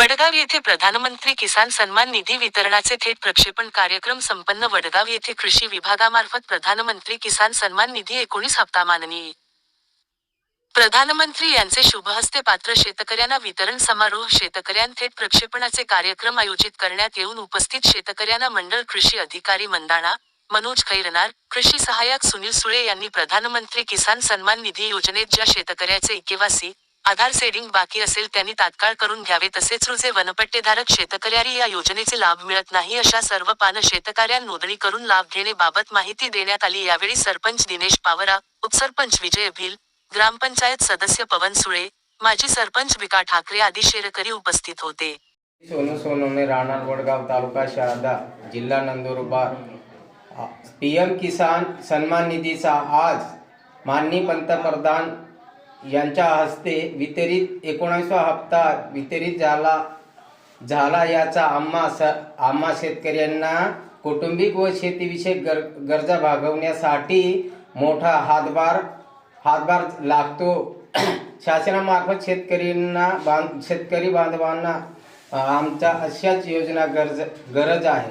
वडगाव येथे प्रधानमंत्री किसान सन्मान निधी वितरणाचे थेट प्रक्षेपण कार्यक्रम संपन्न वडगाव येथे कृषी विभागामार्फत प्रधानमंत्री किसान सन्मान निधी एकोणीस हप्ता माननीय. प्रधानमंत्री यांचे शुभहस्ते पात्र शेतकऱ्यांना वितरण समारोह शेतकऱ्यां थेट प्रक्षेपणाचे कार्यक्रम आयोजित करण्यात येऊन उपस्थित शेतकऱ्यांना मंडळ कृषी अधिकारी मंदाणा मनोज खैरनार कृषी सहाय्यक सुनील सुळे यांनी प्रधानमंत्री किसान सन्मान निधी योजनेत ज्या शेतकऱ्याचे इकेवासी आधार सेडिंग बाकी असेल त्यांनी तात्काळ करून घ्यावे. तसेच रुजे वनपट्टेधारक शेतकऱ्यारी या योजनेचे लाभ मिळत नाही अशा सर्व पान शेतकऱ्या नोंदणी करून लाभ घेणे बाबत माहिती देण्यात आली. यावेळी सरपंच दिनेश पावरा उपसरपंच विजय भिल ग्रामपंचायत सदस्य पवन सुळे माजी सरपंच विका ठाकरे आदी शेरकरी उपस्थित होते. सोनू सोनवणे राहणार वडगाव तालुका शहादा जिल्हा नंदुरबार. पी एम किसान सन्मान निधीचा आज माननीय पंतप्रधान यांच्या हस्ते वितरित एकोणावीसवा हप्ता वितरित झाला झाला याचा आम्हा स आम्हा शेतकऱ्यांना कौटुंबिक व शेतीविषयक गर गरजा भागवण्यासाठी मोठा हातभार हातभार लागतो. शासनामार्फत शेतकऱ्यांना बांध शेतकरी बांधवांना आमच्या अशाच योजना गरज गरज आहे.